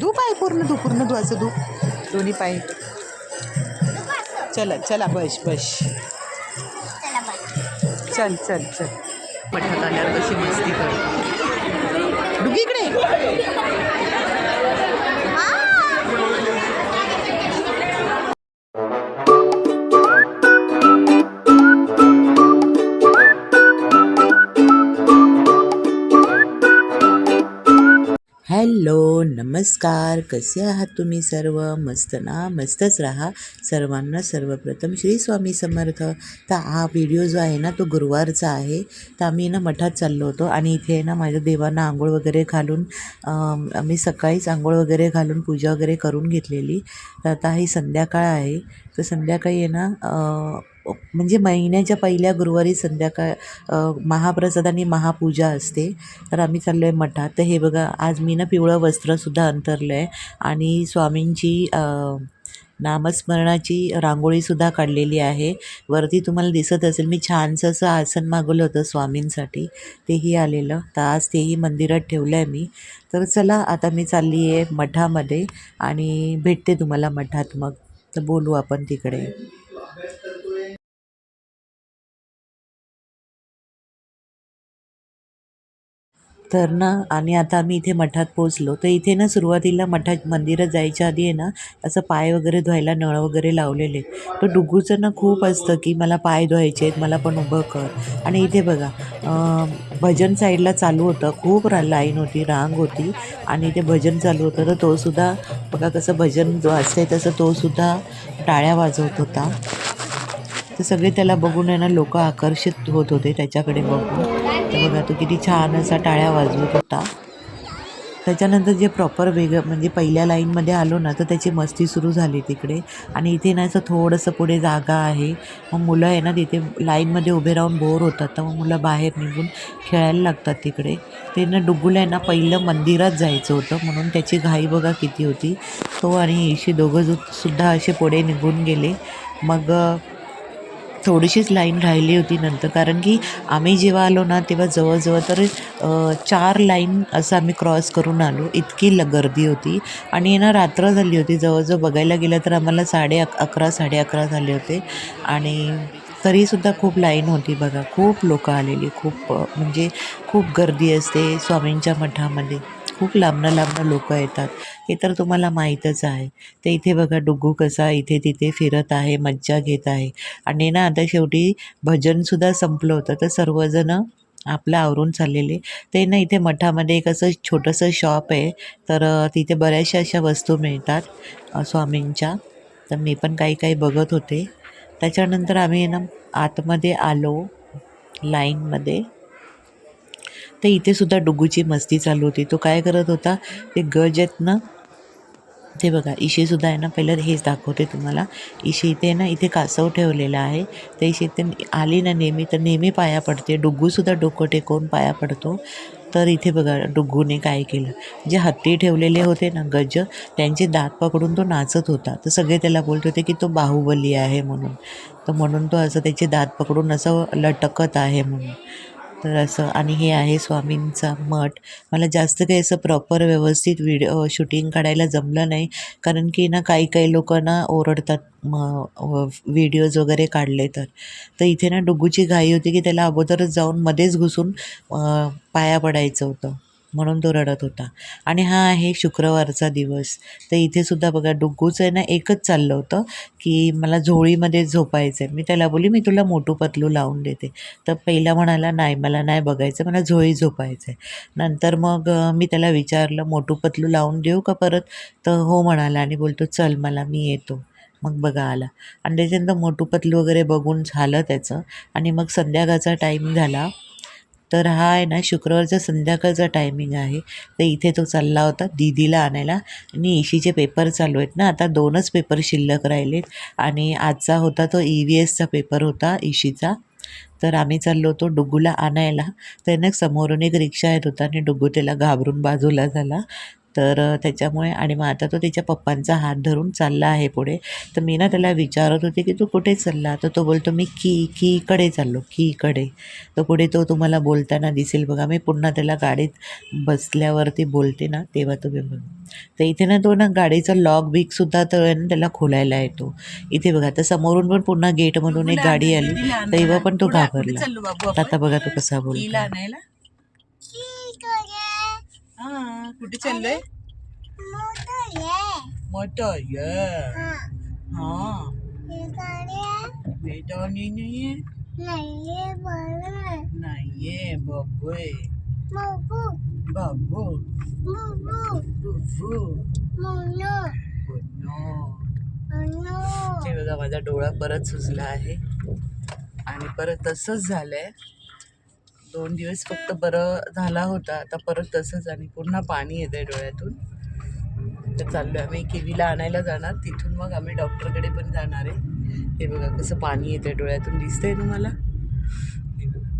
धू पाय पूर्ण धू पूर्ण धू असं धू दोन्ही पाय. चला चला बस बस. चल चल चल. पठात आल्यावर कशी मस्ती कर डुगी इकडे. हॅलो नमस्कार. कसे आहात तुम्ही सर्व? मस्त ना? मस्तच राहा. सर्वांना सर्वप्रथम श्री स्वामी समर्थ. तर हा व्हिडिओ जो आहे ना तो गुरुवारचा आहे. तर आम्ही ना मठात चाललो होतो आणि इथे ना माझ्या देवांना आंघोळ वगैरे घालून आम्ही सकाळीच आंघोळ वगैरे घालून पूजा वगैरे करून घेतलेली. तर आता ही संध्याकाळ आहे. तर संध्याकाळी आहे ना म्हणजे महिन्याच्या पहिल्या गुरुवारी संध्याकाळ महाप्रसाद आणि महापूजा असते. तर आम्ही चाललो आहे मठात. तर हे बघा आज मी ना पिवळं वस्त्रसुद्धा अंतरलं आहे आणि स्वामींची नामस्मरणाची रांगोळीसुद्धा काढलेली आहे. वरती तुम्हाला दिसत असेल मी छानसं असं आसन मागवलं होतं स्वामींसाठी. तेही आलेलं. तर आज तेही मंदिरात ठेवलं आहे मी. तर चला आता मी चालली आहे मठामध्ये आणि भेटते तुम्हाला मठात मग. तर बोलू आपण तिकडे. तर ना आणि आता आम्ही इथे मठात पोचलो तर इथे ना सुरुवातीला मठात मंदिरात जायच्या आधी आहे ना असं पाय वगैरे धुवायला नळ वगैरे लावलेले तर डुग्गूचं ना खूप असतं की मला पाय धुवायचे आहेत मला पण उभं कर. आणि इथे बघा भजन साईडला चालू होतं. खूप रा लाईन होती रांग होती. आणि इथे भजन चालू होतं. तर तोसुद्धा बघा कसं भजन वाजतंय तसं तोसुद्धा टाळ्या वाजवत होता. तर सगळे त्याला बघून आहे ना लोक आकर्षित होत होते त्याच्याकडे बघून. बघा तो किती छान असा टाळ्या वाजवत होता. त्याच्यानंतर जे प्रॉपर वेगळं म्हणजे पहिल्या लाईनमध्ये आलो ना तर त्याची मस्ती सुरू झाली तिकडे. आणि इथे ना असं थोडंसं पुढे जागा आहे. मग मुलं आहे ना तिथे लाईनमध्ये उभे राहून बोर होतात. तर मग मुलं बाहेर निघून खेळायला लागतात तिकडे. ते ना डुगुला आहे ना पहिलं मंदिरात जायचं होतं. म्हणून त्याची घाई बघा किती होती. तो आणि इशी दोघं सुद्धा असे पुढे निघून गेले. मग थोडीशीच लाईन राहिली होती नंतर. कारण की आम्ही जेव्हा आलो ना तेव्हा जवळजवळ तर चार लाईन असं आम्ही क्रॉस करून आलो. इतकी ल गर्दी होती. आणि ना रात्र झाली होती. जवळजवळ बघायला गेलं तर आम्हाला साडे अक अकरा साडे अकरा झाले होते. आणि तरीसुद्धा खूप लाईन होती बघा. खूप लोकं आलेली. खूप म्हणजे खूप गर्दी असते स्वामींच्या मठामध्ये. खूप लांबनं लांबनं लोक येतात. हे तर तुम्हाला माहीतच आहे. तर इथे बघा डुग्गू कसा इथे तिथे फिरत आहे मज्जा घेत आहे. आणि ना आता शेवटी भजनसुद्धा संपलं होतं. तर सर्वजणं आपलं आवरून चाललेले. ते ना इथे मठामध्ये एक असं छोटंसं शॉप आहे. तर तिथे बऱ्याचशा अशा वस्तू मिळतात स्वामींच्या. तर मी पण काही काही बघत होते. त्याच्यानंतर आम्ही ना आतमध्ये आलो लाईनमध्ये. तर इथे सुद्धा डुग्गूची मस्ती चालू होती. तो काय करत होता ते गज आहेत ना ते बघा इशीसुद्धा आहे ना पहिलं हेच दाखवते तुम्हाला. इशी इथे ना इथे कासव ठेवलेला आहे. तर इशी इथे आली ना नेहमी तर नेहमी पाया पडते. डुग्गूसुद्धा डोकं टेकवून पाया पडतो. तर इथे बघा डुग्गूने काय केलं जे हत्ती ठेवलेले होते ना गज त्यांचे दात पकडून तो नाचत होता. तर सगळे त्याला बोलत होते की तो बाहुबली आहे म्हणून. तर म्हणून तो असं त्याचे दात पकडून असं लटकत आहे म्हणून. तर असं आणि हे आहे स्वामींचा मठ. मला जास्त काही असं प्रॉपर व्यवस्थित व्हिडिओ शूटिंग काढायला जमलं नाही. कारण की ना काही काही लोक ना ओरडतात मग व्हिडिओज वगैरे काढले तर. तर इथे ना डुगूची घाई होती की त्याला अगोदरच जाऊन मध्येच घुसून पाया पडायचं होतं. म्हणून तो रडत होता. आणि हा आहे शुक्रवारचा दिवस. तर इथे सुद्धा बघा डुग्गूचं आहे ना एकच चाललं होतं की मला झोळीमध्ये झोपायचं आहे मी त्याला बोली मी तुला मोटू पतलू लावून देते. तर पहिला म्हणाला नाही मला नाही बघायचं मला झोळी झोपायचं आहे नंतर मग मी त्याला विचारलं मोठू पतलू लावून देऊ का परत? तर हो म्हणाला आणि बोलतो चल मला मी येतो. मग बघा आला. आणि त्याच्यानंतर मोटू पतलू वगैरे बघून झालं त्याचं. आणि मग संध्याकाळचा टाईम झाला. तर हा आहे ना शुक्रवारचा संध्याकाळचा टायमिंग आहे तर इथे तो चालला होता दीदीला आणायला. आणि ईशीचे पेपर चालू आहेत ना आता दोनच पेपर शिल्लक राहिलेत. आणि आजचा होता तो ई व्ही एसचा पेपर होता ईशीचा. तर आम्ही चाललो होतो डुग्गूला आणायला. त्याने समोरून एक रिक्षा येत होता आणि डुग्गू त्याला घाबरून बाजूला झाला. तर त्याच्यामुळे आणि मग आता तो त्याच्या पप्पांचा हात धरून चालला आहे पुढे. तर मी ना त्याला विचारत होते की तू कुठे चालला? तर तो बोलतो मी की कीकडे चाललो कीकडे. तर पुढे तो तुम्हाला बोलताना दिसेल. बघा मी पुन्हा त्याला गाडीत बसल्यावरती बोलते ना तेव्हा तुम्ही बघ तर इथे ना तो ना गाडीचा लॉक बिकसुद्धा तर त्याला खोलायला येतो. इथे बघा तर समोरून पण पुन्हा गेटमधून एक गाडी आली. तेव्हा पण तो घाबरला. आता बघा तो कसा आणायला. हा कुठे चाललोय मोठं ये हा नाहीये नाहीये बाबूय बाबू बघा माझा डोळा परत सुजला आहे आणि परत तसंच झालंय दोन दिवस फक्त बरं झाला होता. आता परत तसंच आणि पुन्हा पाणी येतं आहे डोळ्यातून. तर चाललो आम्ही केवीला आणायला जाणार. तिथून मग आम्ही डॉक्टरकडे पण जाणार आहे. हे बघा कसं पाणी येतंय डोळ्यातून. दिसतंय तुम्हाला? हे बघा.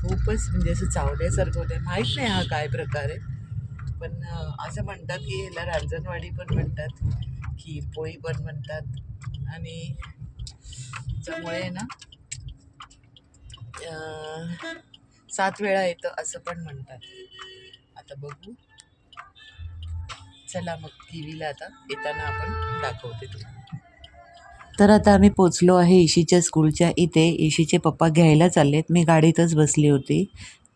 खूपच म्हणजे असं चावल्यासारखं होतं माहीत नाही हा काय प्रकार आहे. पण असं म्हणतात की ह्याला रांजणवाडी पण म्हणतात की पोळी पण म्हणतात. आणि त्यामुळे ना सात वेळा येतं असं पण म्हणतात. आता बघू. चला मग टी व्हीला आता येताना आपण दाखवते तुला तर आता आम्ही पोचलो आहे इशीच्या स्कूलच्या इथे. इशीचे पप्पा घ्यायला चाललेत. मी गाडीतच बसली होती.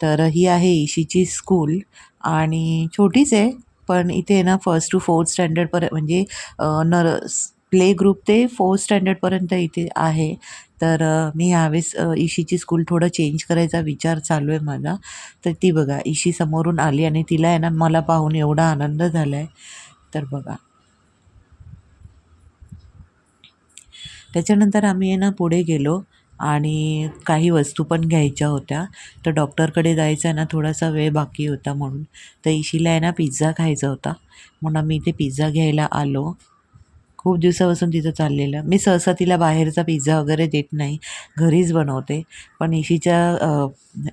तर ही आहे इशीची स्कूल आणि छोटीच आहे पण इथे ना फर्स्ट टू फोर्थ स्टँडर्डपर्यंत म्हणजे नर प्ले ग्रुप ते फोर्थ स्टँडर्डपर्यंत इथे आहे. तर मी यावेळेस इशीची स्कूल थोडं चेंज करायचा विचार चालू आहे माझा. तर ती बघा इशी समोरून आली आणि तिला आहे ना मला पाहून एवढा आनंद झाला आहे तर बघा. त्याच्यानंतर आम्ही आहे ना पुढे गेलो आणि काही वस्तू पण घ्यायच्या होत्या. तर डॉक्टरकडे जायचा आहे ना थोडासा वेळ बाकी होता म्हणून. तर इशीला आहे ना पिझ्झा खायचा होता. म्हणून आम्ही इथे पिझ्झा घ्यायला आलो. खूप दिवसापासून तिथं चाललेलं. मी सहसा तिला बाहेरचा पिझ्झा वगैरे देत नाही. घरीच बनवते. पण इशीच्या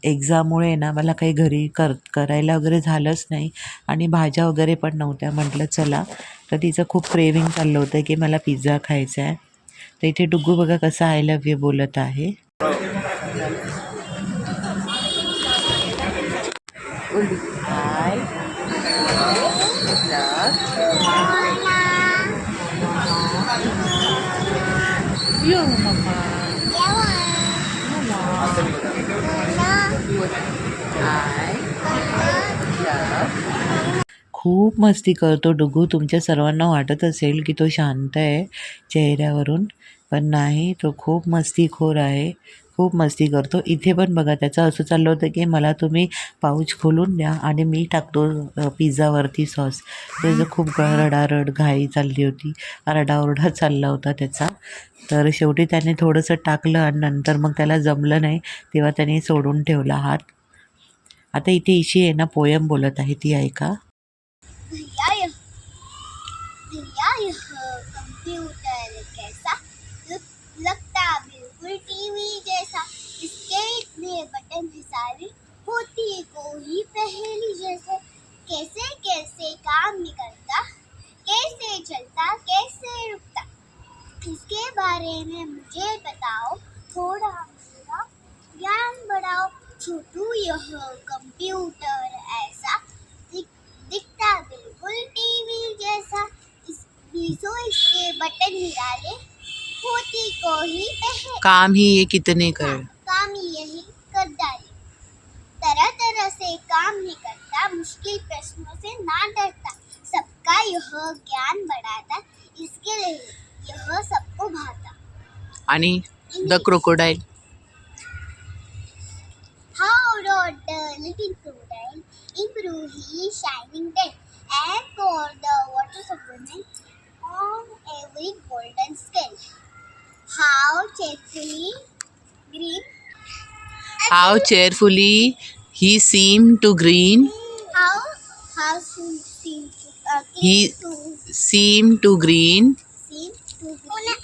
एक्झाममुळे ना मला काही घरी कर करायला वगैरे झालंच नाही. आणि भाज्या वगैरे पण नव्हत्या. म्हटलं चला. तर तिचं खूप क्रेविंग चाललं होतं की मला पिझ्झा खायचा आहे. तर इथे डुग्गू बघा कसं आय लव्ह यू बोलत आहे. खूप मस्ती करतो डुगू. तुमच्या सर्वांना वाटत असेल की तो शांत आहे चेहऱ्यावरून पण नाही तो खूप मस्तीखोर आहे. खूप मस्ती करतो. इथे पण बघा त्याचं असं चाललं होतं की मला तुम्ही पाऊच खोलून द्या आणि मी टाकतो पिझ्झावरती सॉस. त्याचं खूप रडारड घाई चालली होती. रडाओरडा चालला होता त्याचा. तर शेवटी त्याने थोडंसं टाकलं आणि नंतर मग त्याला जमलं नाही तेव्हा त्याने सोडून ठेवला हात. आता इथे इशी आहे ना पोयम बोलत आहे ती ऐका कैसा? लग- बिल्कुल टीवी जैसा इसके इतने बटन है सारे होती है, कोई पहेली जैसे। कैसे कैसे काम निकलता, कैसे चलता, कैसे रुकता, इसके बारे में मुझे बताओ। थोड़ा मेरा ज्ञान बढ़ाओ। छोटू, यह कंप्यूटर ऐसा दिख- दिखता बिल्कुल टीवी जैसा। इस, इसके बटन निराले होती को ही पहले काम ही ये कितने कर। काम यही कर डाले तरह तरह से काम नहीं करता मुश्किल प्रश्नों से ना डरता। सबका यह ज्ञान बढ़ाता इसके लिए यह सबको भाता। आणि the crocodile How wrote the little crocodile improve his shining day and pour the waters of How cheerfully he seemed to green. How how seemed to uh, he seemed to green. Seemed to green.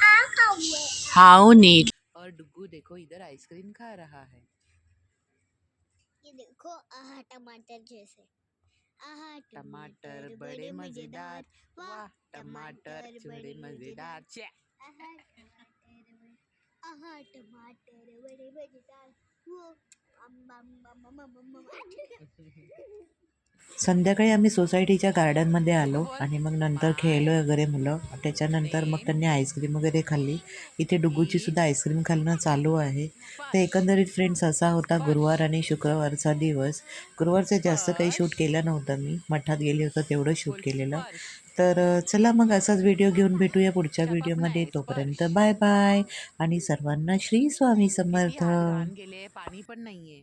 How neat. और डुगू देखो इधर ice cream खा रहा है ये देखो आहा टमाटर जैसे आहा टमाटर बड़े मज़ेदार वाह टमाटर बड़े मज़ेदार आहा टमाटर बड़े मजेदार वो संध्याकाळी आम्ही सोसायटीच्या गार्डनमध्ये आलो आणि मग नंतर खेळलो वगैरे मुलं. त्याच्यानंतर मग त्यांनी आईस्क्रीम वगैरे खाल्ली. इथे डुगूची सुद्धा आईस्क्रीम खाल्लं चालू आहे. तर एकंदरीत फ्रेंड्स असा होता गुरुवार आणि शुक्रवारचा दिवस. गुरुवारचं जास्त काही शूट केलं नव्हतं मी. मठात गेले होतं तेवढं शूट केलेलं. तर चला मग असाच व्हिडिओ घेऊन भेटूया पुढच्या व्हिडिओमध्ये. तोपर्यंत बाय बाय. आणि सर्वांना श्री स्वामी समर्थ. गेले. पाणी पण नाहीये.